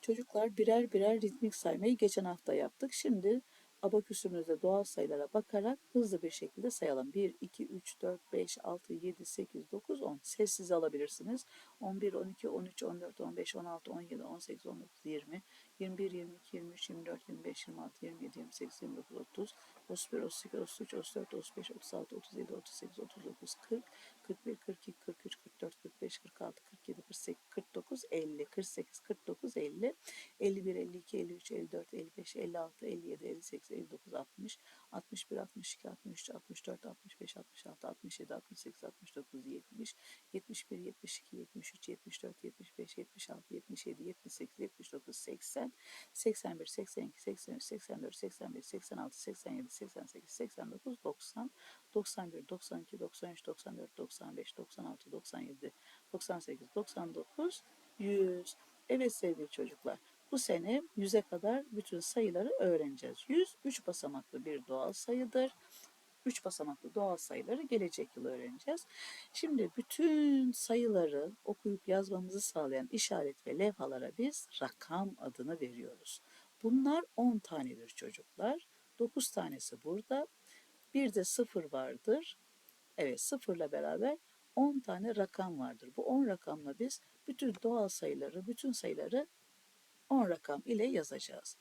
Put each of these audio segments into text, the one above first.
Çocuklar birer birer ritmik saymayı geçen hafta yaptık. Şimdi abaküsümüzde doğal sayılara bakarak hızlı bir şekilde sayalım. 1, 2, 3, 4, 5, 6, 7, 8, 9, 10. Sessiz alabilirsiniz. 11, 12, 13, 14, 15, 16, 17, 18, 19, 20, 21, 22, 23, 24, 25, 26, 27, 28, 29, 30, 31, 32, 33, 34, 35, 36, 37, 38, 39, 40, 41, 42, 43, 44, 45, 46, 47, 48, 49, 50, 48, 49, 50, 51, 52, 53, 54, 55, 56, 57, 58, 59, 60, 61, 62, 63, 64, 65, 66, 67, 68, 69, 70, 71, 72, 73, 74, 75, 76, 77, 78, 79, 80, 81, 82, 83, 84, 85, 86, 87, 88, 89, 90, 91, 92, 93, 94, 95, 96, 97, 98, 99, 100. Evet sevgili çocuklar, bu sene 100'e kadar bütün sayıları öğreneceğiz. 100, 3 basamaklı bir doğal sayıdır. 3 basamaklı doğal sayıları gelecek yıl öğreneceğiz. Şimdi bütün sayıları okuyup yazmamızı sağlayan işaret ve levhalara biz rakam adını veriyoruz. Bunlar 10 tanedir çocuklar. 9 tanesi burada. Bir de sıfır vardır. Evet sıfırla beraber 10 tane rakam vardır. Bu 10 rakamla biz bütün doğal sayıları, bütün sayıları 10 rakam ile yazacağız.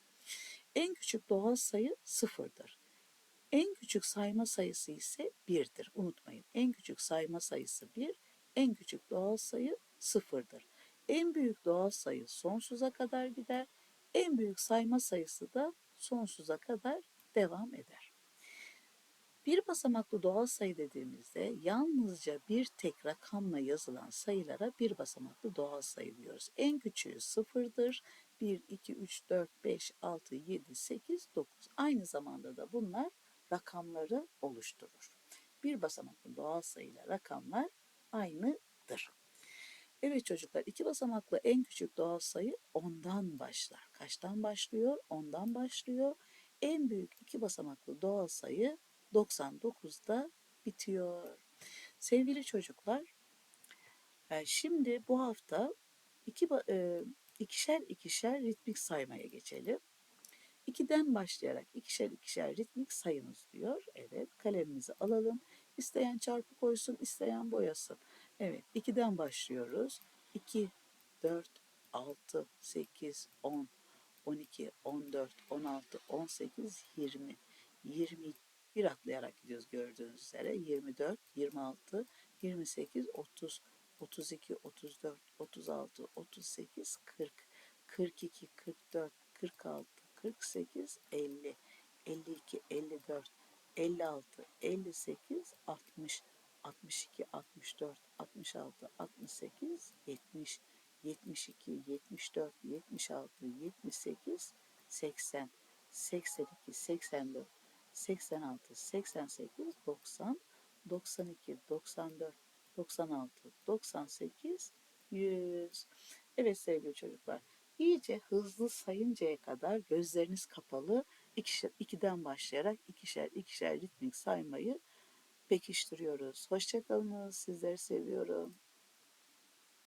En küçük doğal sayı sıfırdır. En küçük sayma sayısı ise 1'dir. Unutmayın. En küçük sayma sayısı 1, en küçük doğal sayı sıfırdır. En büyük doğal sayı sonsuza kadar gider. En büyük sayma sayısı da sonsuza kadar devam eder. Bir basamaklı doğal sayı dediğimizde yalnızca bir tek rakamla yazılan sayılara bir basamaklı doğal sayı diyoruz. En küçüğü sıfırdır. 1, 2, 3, 4, 5, 6, 7, 8, 9. Aynı zamanda da bunlar rakamları oluşturur. Bir basamaklı doğal sayıyla rakamlar aynıdır. Evet çocuklar iki basamaklı en küçük doğal sayı 10'dan başlar. Kaçtan başlıyor? 10'dan başlıyor. En büyük iki basamaklı doğal sayı 99'da bitiyor. Sevgili çocuklar, e, şimdi bu hafta iki, e, ikişer ikişer ritmik saymaya geçelim. 2'den başlayarak ikişer ikişer ritmik sayınız diyor. Evet, kalemimizi alalım. İsteyen çarpı koysun, isteyen boyasın. Evet, 2'den başlıyoruz. 2, 4, 6, 8, 10, 12, 14, 16, 18, 20, 20 bir atlayarak gidiyoruz gördüğünüz üzere. 24, 26, 28, 30, 32, 34, 36, 38, 40, 42, 44, 46, 48, 50, 52, 54, 56, 58, 60, 62, 64, 66, 68, 70, 72, 74, 76, 78, 80, 82, 84, 86, 88, 90, 92, 94, 96, 98, 100. Evet sevgili çocuklar, iyice hızlı sayıncaya kadar gözleriniz kapalı ikişer, ikiden başlayarak ikişer ikişer ritmik saymayı pekiştiriyoruz. Hoşçakalınız, sizleri seviyorum.